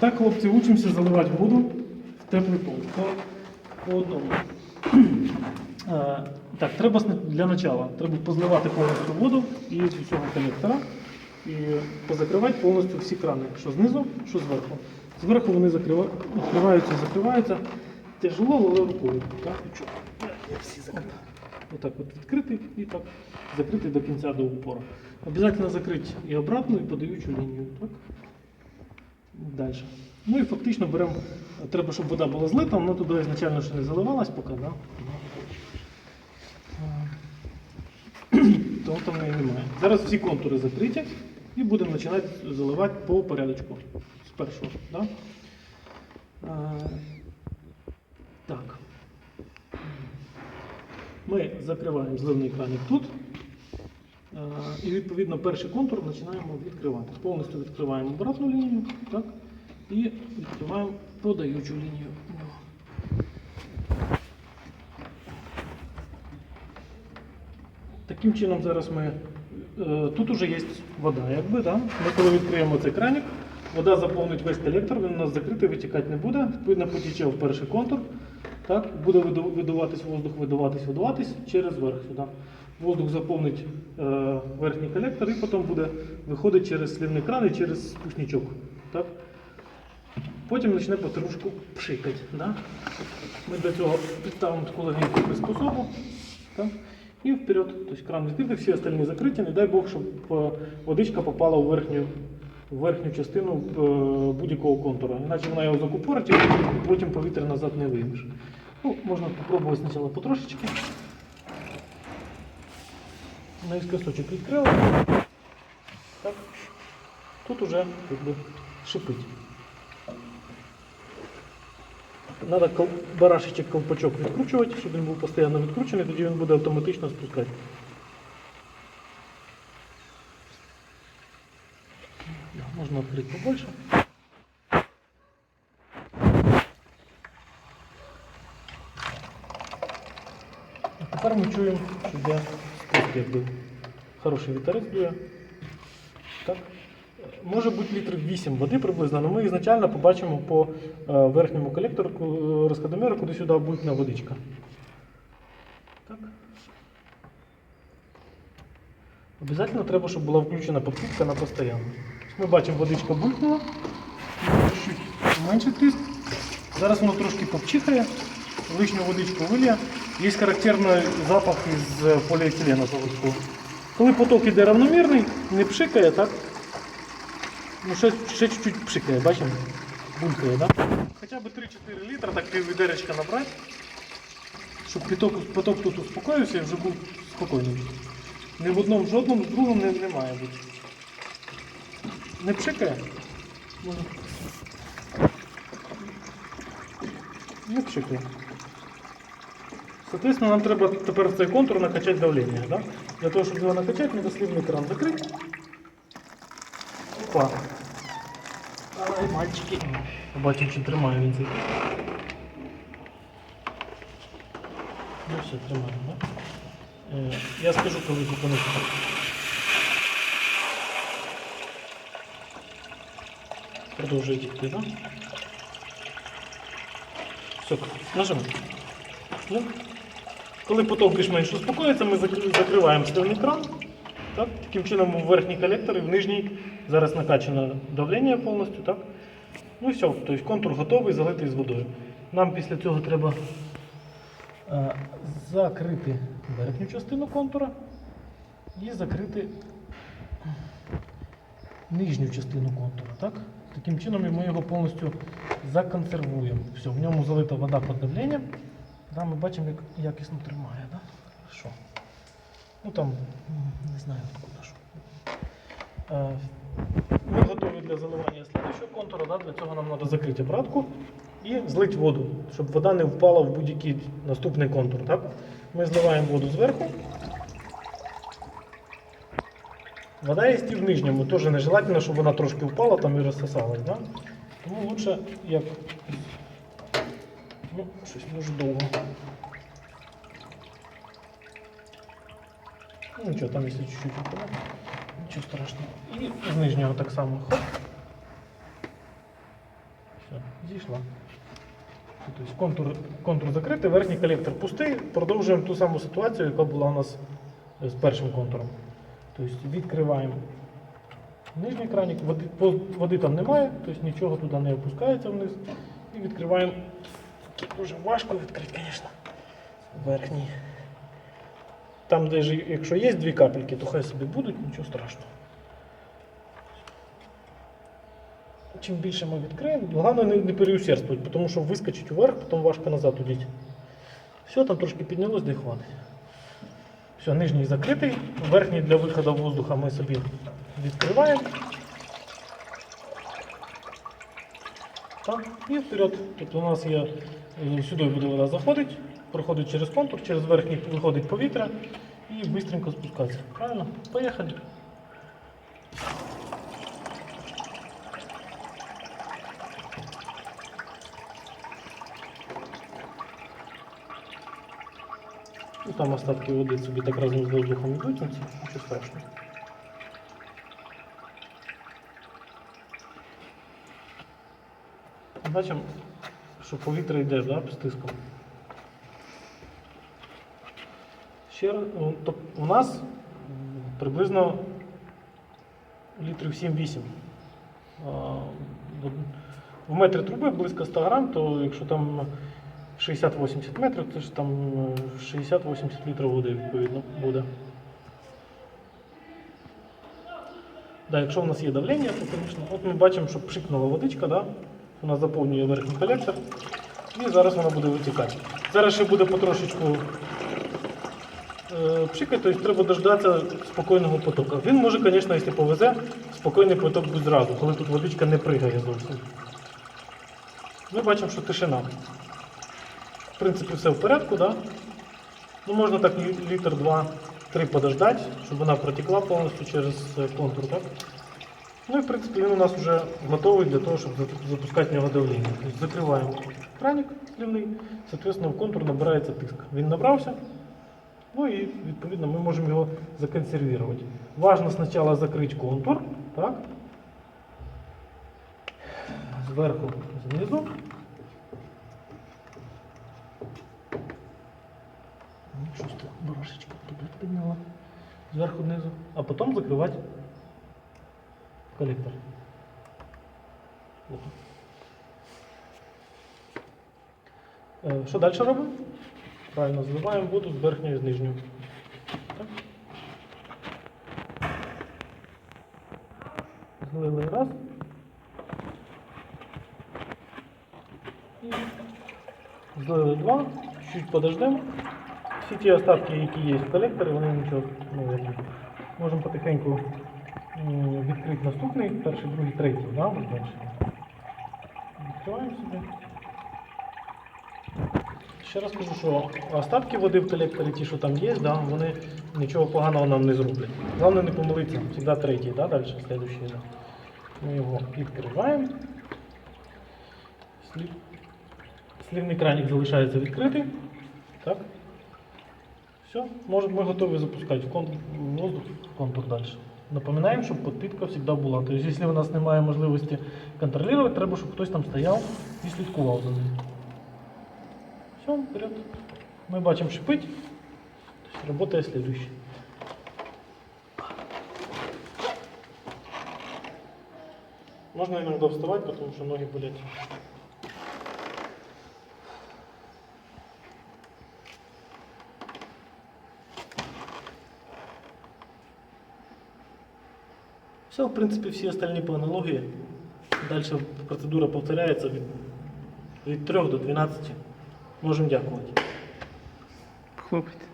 Так, хлопці, учимося заливати воду в теплий пол. По, по одному. Е, Так, треба для начала треба позливати повністю воду із усього колектора і позакривати повністю всі крани, що знизу, що зверху. Зверху вони відкриваються, закриваються. Тяжело, але рукою. Так. Я, я всі закрив. Отак от відкритий і так закритий до кінця до упора. Обязательно закрити і обратну, і подаючу лінію. Так? Далі. Ну і фактично беремо, треба, щоб вода була злита, вона туди ізначально ще не заливалась поки, да? Тому там неї немає. Зараз всі контури закриті і будемо починати заливати по порядочку. З першого. Да? А, так. Ми закриваємо зливний краник тут. Е, І відповідно перший контур починаємо відкривати. Повністю відкриваємо обратну лінію так? і відкриваємо подаючу лінію. Таким чином зараз ми. е, Тут вже є вода, якби, да? Ми коли відкриємо цей краник, вода заповнить весь колектор, він у нас закритий, витікати не буде. Відповідно, потіче в перший контур. Так? Буде видуватись воздух, видуватись, видуватись через верх сюди. Воздух заповнить е, верхній колектор і потім буде виходити через слівний кран і через спушничок. Так? Потім почне потрошку пшикати. Да? Ми до цього підставимо таку легеньку приспособу. Так? І вперед. Тобто кран відкритий, всі остальні закриті. Не дай Бог, щоб е, водичка попала у верхню, в верхню частину е, будь-якого контура. Іначе вона його закупорить і потім повітря назад не виймеш. Ну, можна спробувати спочатку потрошечки. Наискосочок відкрили. Так. Тут уже якби, шипить. Надо кол- барашечок колпачок відкручувати, щоб він був постійно відкручений, тоді він буде автоматично спускати. Да, Можна відкрити побольше. А тепер ми чуємо, що йде спуск, якби хороший вітерець. Так. Може бути літрів 8 води приблизно, але ми ізначально побачимо по е, верхньому колектору ку- розходоміру, куди сюди булькне водичка. Так. Обязательно треба, щоб була включена підпитка на постійно. Ми бачимо, водичка булькнула. Менше тиск. Зараз воно трошки попчихає, лишню водичку вилє. Є характерний запах із е, поліетилена заводського. Коли поток іде равномірний, не пшикає, так? Ну, ще, ще чуть-чуть пшикає, бачимо? Булькає, да? Хоча б 3-4 літра, так пів відеречка набрати, щоб поток, поток тут успокоївся і вже був спокійний. Ні в одному, жодному, в другому не, не має бути. Не пшикає? Може. Не пшикає. Соответственно, нам треба тепер в цей контур накачати давлення. Да? Для того, щоб його накачати, треба слівний кран закрити. Опа. Ай, мальчики. Побачимо, чи тримає він цей. Ну все, тримає, да? Е, я скажу, коли зупинити. Продовжує тікти, так? Да? Все, нажимай. Ну, коли поток більш-менш успокоїться, ми закриваємо стильний кран. Так? Таким чином в верхній колектор і в нижній зараз накачано давлення повністю. Так? Ну і все, тобто контур готовий, залитий з водою. Нам після цього треба е, закрити верхню частину контура і закрити нижню частину контура. Так? Таким чином ми його повністю законсервуємо. Все, в ньому залита вода під давленням. Да, ми бачимо, як якісно тримає. Да? Хорошо. Ну там, не знаю откуда що. Е, Ми готові для заливання слідчого контура. Да? Для цього нам треба закрити обратку і злити воду, щоб вода не впала в будь-який наступний контур. Так? Ми зливаємо воду зверху. Вода є і в нижньому, теж нежелательно, щоб вона трошки впала там і розсосалась. Да? Тому лучше як. Ну, щось може довго. Ну нічого, там якщо чуть-чуть впаде, нічого страшного. І з нижнього так само. Хоп. Все, зійшла. Тобто контур, контур закритий, верхній колектор пустий. Продовжуємо ту саму ситуацію, яка була у нас з першим контуром. Тобто відкриваємо нижній краник, води, води там немає, тобто нічого туди не опускається вниз. І відкриваємо. Дуже важко відкрити, звісно. Верхній. Там, де ж, якщо є дві капельки, то хай собі будуть, нічого страшного. Чим більше ми відкриємо, головне не, не переусердствувати, тому що вискочить вверх, потім важко назад удіть. Все, там трошки піднялось, де хватить. Все, нижній закритий, верхній для виходу воздуха ми собі відкриваємо. Так, і вперед. Тобто у нас є е, сюди буде вода заходить, проходить через контур, через верхній виходить повітря і швидко спускається. Правильно? Поїхали. Там остатки води собі так разом з воздухом йдуть, ну, це нічого Бачимо, що повітря йде да, з тиском. Ще то у нас приблизно літрів 7-8. В- метрі труби близько 100 грам, то якщо там 60-80 метрів, це ж там е, 60-80 літрів води відповідно буде. Да, якщо в нас є давлення, то, звісно, от ми бачимо, що пшикнула водичка, да? Вона заповнює верхній колектор, і зараз вона буде витікати. Зараз ще буде потрошечку е, пшикати, тобто треба дождатися спокійного потоку. Він може, звісно, якщо повезе, спокійний поток буде зразу, коли тут водичка не пригає зовсім. Ми бачимо, що тишина. В принципі, все в порядку, да? Ну, можна так літр, два, три подождати, щоб вона протекла повністю через е, контур, так? Ну і в принципі він у нас вже готовий для того, щоб запускати в нього давлення. Тобто закриваємо краник зливний, соответственно, в контур набирається тиск. Він набрався, ну і відповідно ми можемо його законсервувати. Важно спочатку закрити контур, так? Зверху, знизу. Ну, Щось тут барашечка підняла. Зверху внизу. А потім закривати колектор. Е, Що далі робимо? Правильно, зливаємо воду з верхньої з нижньої. Злили раз. І злили два. Чуть подождемо. Всі ті остатки, які є в колекторі, вони нічого не видно. Можемо потихеньку відкрити наступний, перший, другий, третій, да, далі. Відкриваємо собі. Ще раз кажу, що остатки води в колекторі, ті, що там є, да, вони нічого поганого нам не зроблять. Головне не помилитися, завжди третій, да, далі, слідуючий. Да. Ми його відкриваємо. Слів... Слівний краник залишається відкритий. Так. Все, може, ми готові запускати в контур, воздух в контур далі. Напоминаємо, щоб подпитка завжди була. Тобто, якщо у нас немає можливості контролювати, треба, щоб хтось там стояв і слідкував за ним. Все, вперед. Ми бачимо шипить. Тобто, працює слідуючий. Можно иногда вставать, потому что ноги болят. Все, в принципі, всі остальні по аналогії. Дальше процедура повторяється від, від 3 до 12. Можемо дякувати. Хлопець.